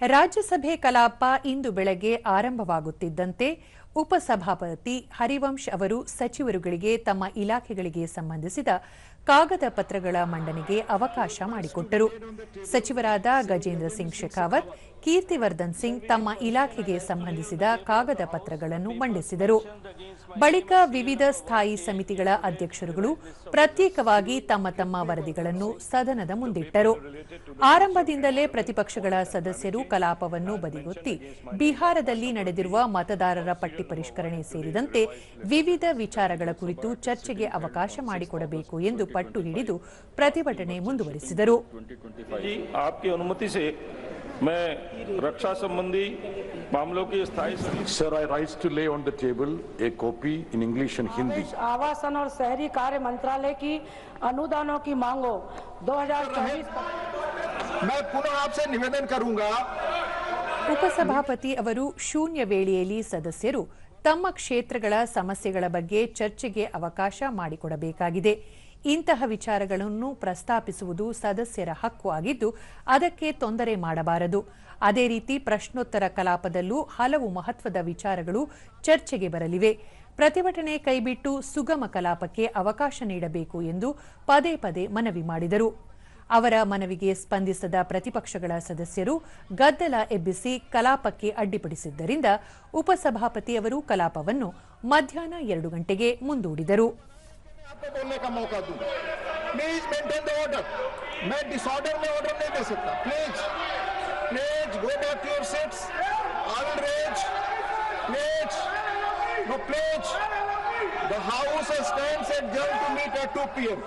ರಾಜ್ಯಸಭೆ ಕಲಾಪ ಇಂದು ಬೆಳಗ್ಗೆ ಆರಂಭವಾಗುತ್ತಿದ್ದಂತೆ ಉಪಸಭಾಪತಿ ಹರಿವಂಶ್ ಅವರು ಸಚಿವರುಗಳಿಗೆ ತಮ್ಮ ಇಲಾಖೆಗಳಿಗೆ ಸಂಬಂಧಿಸಿದ ಕಾಗದ ಪತ್ರಗಳ ಮಂಡನೆಗೆ ಅವಕಾಶ ಮಾಡಿಕೊಟ್ಟರು. ಸಚಿವರಾದ ಗಜೇಂದ್ರ ಸಿಂಗ್ ಶೆಖಾವತ್, ಕೀರ್ತಿವರ್ಧನ್ ಸಿಂಗ್ ತಮ್ಮ ಇಲಾಖೆಗೆ ಸಂಬಂಧಿಸಿದ ಕಾಗದ ಪತ್ರಗಳನ್ನು ಮಂಡಿಸಿದರು. ಬಳಿಕ ವಿವಿಧ ಸ್ಥಾಯಿ ಸಮಿತಿಗಳ ಅಧ್ಯಕ್ಷರುಗಳು ಪ್ರತ್ಯೇಕವಾಗಿ ತಮ್ಮ ತಮ್ಮ ವರದಿಗಳನ್ನು ಸದನದ ಮುಂದಿಟ್ಟರು. ಆರಂಭದಿಂದಲೇ ಪ್ರತಿಪಕ್ಷಗಳ ಸದಸ್ಯರು ಕಲಾಪವನ್ನು ಬದಿಗೊತ್ತಿ, ಬಿಹಾರದಲ್ಲಿ ನಡೆದಿರುವ ಮತದಾರರ ಪಟ್ಟಿ ಪರಿಷ್ಕರಣೆ ಸೇರಿದಂತೆ ವಿವಿಧ ವಿಚಾರಗಳ ಕುರಿತು ಚರ್ಚೆಗೆ ಅವಕಾಶ ಮಾಡಿಕೊಡಬೇಕು ಎಂದು ಪಟ್ಟು ಹಿಡಿದು ಪ್ರತಿಭಟನೆ ಮುಂದುವರಿಸಿದರು जी आपकी अनुमति से मैं रक्षा संबंधी मामलों की स्थायी समिति Sir, I rise to lay on the table a copy in English and Hindi. आवासन और शहरी कार्य मंत्रालय की अनुदानों की मांगों 2024 मैं पुनः आपसे निवेदन करूंगा ಉಪಸಭಾಪತಿ ಅವರು ಶೂನ್ಯ ವೇಳೆಯಲ್ಲಿ ಸದಸ್ಯರು ತಮ್ಮ ಕ್ಷೇತ್ರಗಳ ಸಮಸ್ಯೆಗಳ ಬಗ್ಗೆ ಚರ್ಚೆಗೆ ಅವಕಾಶ ಮಾಡಿಕೊಡಬೇಕಾಗಿದೆ. ಇಂತಹ ವಿಚಾರಗಳನ್ನು ಪ್ರಸ್ತಾಪಿಸುವುದು ಸದಸ್ಯರ ಹಕ್ಕು ಆಗಿದ್ದು, ಅದಕ್ಕೆ ತೊಂದರೆ ಮಾಡಬಾರದು. ಅದೇ ರೀತಿ ಪ್ರಶ್ನೋತ್ತರ ಕಲಾಪದಲ್ಲೂ ಹಲವು ಮಹತ್ವದ ವಿಚಾರಗಳು ಚರ್ಚೆಗೆ ಬರಲಿವೆ. ಪ್ರತಿಭಟನೆ ಕೈಬಿಟ್ಟು ಸುಗಮ ಕಲಾಪಕ್ಕೆ ಅವಕಾಶ ನೀಡಬೇಕು ಎಂದು ಪದೇ ಪದೇ ಮನವಿ ಮಾಡಿದರು. ಅವರ ಮನವಿಗೆ ಸ್ಪಂದಿಸದ ಪ್ರತಿಪಕ್ಷಗಳ ಸದಸ್ಯರು ಗದ್ದಲ ಎಬ್ಬಿಸಿ ಕಲಾಪಕ್ಕೆ ಅಡ್ಡಿಪಡಿಸಿದ್ದರಿಂದ ಉಪಸಭಾಪತಿಯವರು ಕಲಾಪವನ್ನು ಮಧ್ಯಾಹ್ನ ಎರಡು ಗಂಟೆಗೆ ಮುಂದೂಡಿದರು. The House stands at 2 p.m.